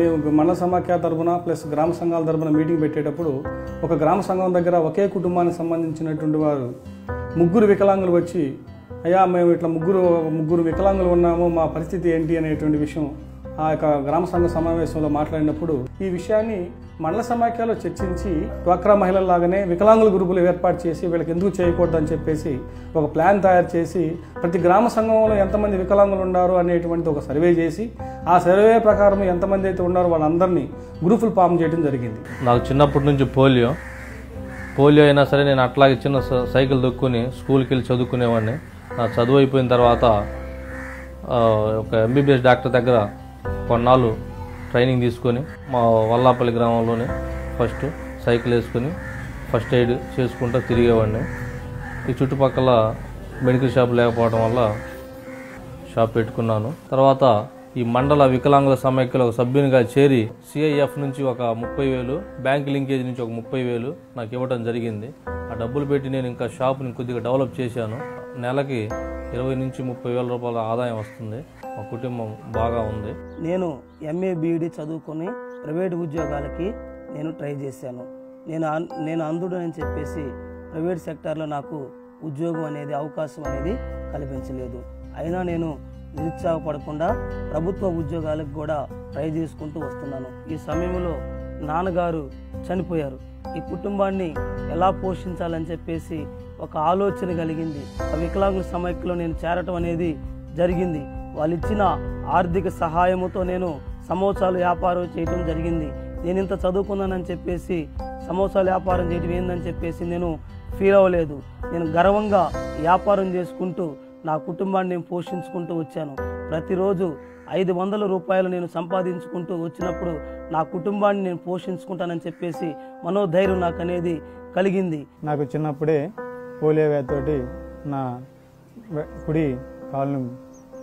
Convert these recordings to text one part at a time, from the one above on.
మేము మండల సమాఖ్య తరపున ప్లస్ గ్రామ సంఘాల తరపున మీటింగ్ పెట్టేటప్పుడు ఒక గ్రామ సంఘం దగ్గర ఒకే కుటుంబానికి సంబంధించినటువంటి వారు ముగ్గురు వికలాంగులు వచ్చి అయ్యా మేము ఇట్లా ముగ్గురు ముగ్గురు వికలాంగులు ఉన్నాము మా పరిస్థితి ఏంటి? అనేటువంటి విషయం ఆ యొక్క గ్రామ సంఘ సమావేశంలో మాట్లాడినప్పుడు ఈ విషయాన్ని మండల సమాఖ్యలో చర్చించి డ్వాక్రా మహిళల లాగానే వికలాంగుల గ్రూపులు ఏర్పాటు చేసి వీళ్ళకి ఎందుకు చేయకూడదు అని చెప్పేసి ఒక ప్లాన్ తయారు చేసి ప్రతి గ్రామ సంఘంలో ఎంతమంది వికలాంగులు ఉన్నారు అనేటువంటి ఒక సర్వే చేసి ఆ సర్వే ప్రకారం ఎంతమంది అయితే ఉన్నారో వాళ్ళందరినీ గ్రూపులు ఫామ్ చేయడం జరిగింది. నాకు చిన్నప్పటి నుంచి పోలియో. పోలియో అయినా సరే నేను అట్లాగే చిన్న స- సైకిల్ దొక్కుని స్కూల్కి వెళ్ళి చదువుకునేవాడిని. నా చదువు అయిపోయిన తర్వాత ఒక ఎంబీబీఎస్ డాక్టర్ దగ్గర కొన్నాళ్ళు ట్రైనింగ్ తీసుకొని మా వల్లాపల్లి గ్రామంలోనే ఫస్ట్ సైకిల్ వేసుకొని ఫస్ట్ ఎయిడ్ చేసుకుంటూ తిరిగేవాడిని. ఈ చుట్టుపక్కల మెడికల్ షాప్ లేకపోవడం వల్ల షాప్ పెట్టుకున్నాను. తర్వాత ఈ మండల వికలాంగుల సమైక్యలో ఒక సభ్యునిగా చేరి సిఐఎఫ్ నుంచి ఒక ముప్పై వేలు బ్యాంక్ లింకేజ్ నుంచి ఒక ముప్పై వేలు నాకు ఇవ్వడం జరిగింది. ఆ డబ్బులు పెట్టి నేను ఇంకా షాప్ని కొద్దిగా డెవలప్ చేశాను. నెలకి ఇరవై నుంచి ముప్పై వేల రూపాయల ఆదాయం వస్తుంది. మా కుటుంబం బాగా ఉంది. నేను ఎంఏ బీఈడి చదువుకొని ప్రైవేట్ ఉద్యోగాలకి నేను ట్రై చేశాను. నేను అన్- నేను అందుడు అని చెప్పేసి ప్రైవేట్ సెక్టార్లో నాకు ఉద్యోగం అనేది అవకాశం అనేది కల్పించలేదు. అయినా నేను నిరుత్సాహపడకుండా ప్రభుత్వ ఉద్యోగాలకు కూడా ట్రై చేసుకుంటూ వస్తున్నాను. ఈ సమయంలో నాన్నగారు చనిపోయారు. ఈ కుటుంబాన్ని ఎలా పోషించాలని చెప్పేసి ఒక ఆలోచన కలిగింది. ఆ వికలాంగుల సమైక్యలో నేను చేరటం అనేది జరిగింది. వాళ్ళు ఇచ్చిన ఆర్థిక సహాయముతో నేను సమోసాలు వ్యాపారం చేయటం జరిగింది. నేను ఇంత చదువుకున్నానని చెప్పేసి సమోసాలు వ్యాపారం చేయటం ఏందని చెప్పేసి నేను ఫీల్ అవ్వలేదు. నేను గర్వంగా వ్యాపారం చేసుకుంటూ నా కుటుంబాన్ని నేను పోషించుకుంటూ వచ్చాను. ప్రతిరోజు ఐదు వందల రూపాయలు నేను సంపాదించుకుంటూ వచ్చినప్పుడు నా కుటుంబాన్ని నేను పోషించుకుంటానని చెప్పేసి మనోధైర్యం నాకు అనేది కలిగింది. నాకు చిన్నప్పుడే పోలియో వ్యాధితోటి నా కుడి కాళ్ళను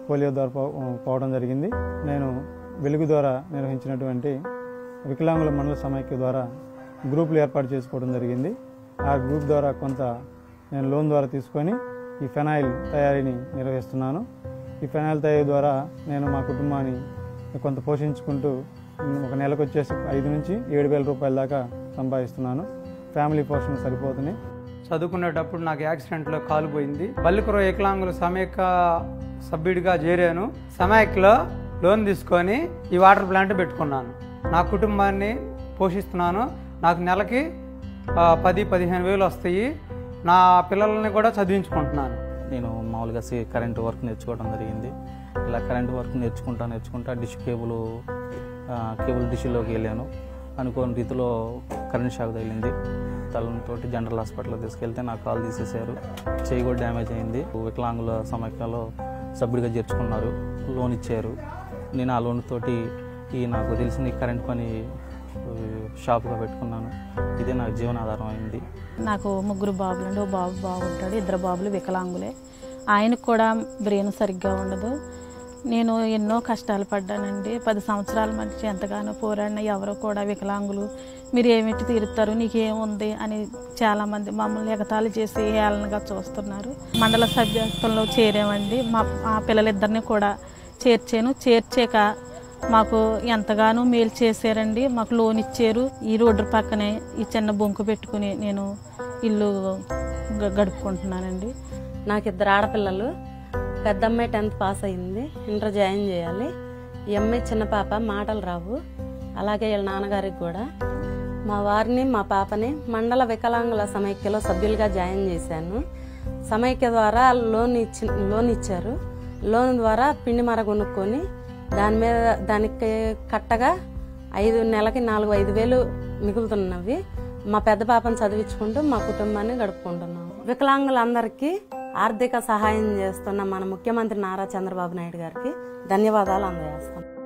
పోలియో ద్వారా పో- పోవడం జరిగింది. నేను వెలుగు ద్వారా నిర్వహించినటువంటి వికలాంగుల మండల సమైక్య ద్వారా గ్రూపులు ఏర్పాటు చేసుకోవడం జరిగింది. ఆ గ్రూప్ ద్వారా కొంత నేను లోన్ ద్వారా తీసుకొని ఈ ఫెనాయిల్ తయారీని నిర్వహిస్తున్నాను. ఈ ఫెనాయిల్ తయారీ ద్వారా నేను మా కుటుంబాన్ని కొంత పోషించుకుంటూ ఒక నెలకు వచ్చేసి ఐదు నుంచి ఏడు వేల రూపాయల దాకా సంపాదిస్తున్నాను. ఫ్యామిలీ పోషణ సరిపోతున్నాయి చదువుకునేటప్పుడు నాకు యాక్సిడెంట్లో కాలు పోయింది. బల్లికుర వికలాంగుల సమైక్య సభ్యుడిగా చేరాను. సమైక్యలో లోన్ తీసుకొని ఈ వాటర్ ప్లాంట్ పెట్టుకున్నాను. నా కుటుంబాన్ని పోషిస్తున్నాను. నాకు నెలకి పది పదిహేను వేలు వస్తాయి. నా పిల్లల్ని కూడా చదివించుకుంటున్నాను. నేను మామూలుగా కరెంట్ వర్క్ నేర్చుకోవడం జరిగింది. ఇలా కరెంట్ వర్క్ నేర్చుకుంటా నేర్చుకుంటా డిష్ కేబుల్ కేబుల్ డిష్లోకి వెళ్ళాను. అనుకోని రీతిలో కరెంట్ షాక్ తగిలింది. తలంతో జనరల్ హాస్పిటల్లో తీసుకెళ్తే నా కాల్ తీసేశారు. చేయి కూడా డ్యామేజ్ అయింది. వికలాంగుల సమైక్యలో సభ్యుడిగా చేర్చుకున్నారు. లోన్ ఇచ్చారు. నేను ఆ లోన్ తోటి ఈ నాకు తెలిసిన కరెంట్ పని షాప్గా పెట్టుకున్నాను. ఇదే నాకు జీవనాధారం అయింది. నాకు ముగ్గురు బాబులు అండి ఓ బాబు బాగుంటాడు ఇద్దరు బాబులు వికలాంగులే. ఆయనకు కూడా బ్రెయిన్ సరిగ్గా ఉండదు. నేను ఎన్నో కష్టాలు పడ్డానండి. పది సంవత్సరాల మధ్య ఎంతగానో పోరాడిన ఎవరు కూడా వికలాంగులు మీరు ఏమిటి తీరుతారు నీకేముంది అని చాలామంది మమ్మల్ని ఎగతాళి చేసి హేళనగా చూస్తున్నారు. మండల సభ్యత్వంలో చేరామండి. మా మా పిల్లలిద్దరిని కూడా చేర్చాను. చేర్చాక మాకు ఎంతగానో మేలు చేశారండి. మాకు లోన్ ఇచ్చారు. ఈ రోడ్డు పక్కనే ఈ చిన్న బొంకు పెట్టుకుని నేను ఇల్లు గ- గడుపుకుంటున్నానండి. నాకు ఇద్దరు ఆడపిల్లలు. పెద్ద అమ్మాయి టెన్త్ పాస్ అయింది. ఇంటర్ జాయిన్ చేయాలి. ఈ అమ్మాయి చిన్న పాప మాటలు రావు. అలాగే వీళ్ళ నాన్నగారికి కూడా. మా వారిని మా పాపని మండల వికలాంగుల సమైక్యలో సభ్యులుగా జాయిన్ చేశాను. సమైక్య ద్వారా లోన్ ఇచ్చి లోన్ ఇచ్చారు. లోన్ ద్వారా పిండి మర కొనుక్కొని దాని మీద దానికి కట్టగా ఐదు నెలకి నాలుగు ఐదు వేలు మిగులుతున్నవి. మా పెద్ద పాపను చదివించుకుంటూ మా కుటుంబాన్ని గడుపుకుంటున్నాం. వికలాంగులందరికీ ఆర్థిక సహాయం చేస్తున్న మన ముఖ్యమంత్రి నారా చంద్రబాబు నాయుడు గారికి ధన్యవాదాలు అందజేస్తాం.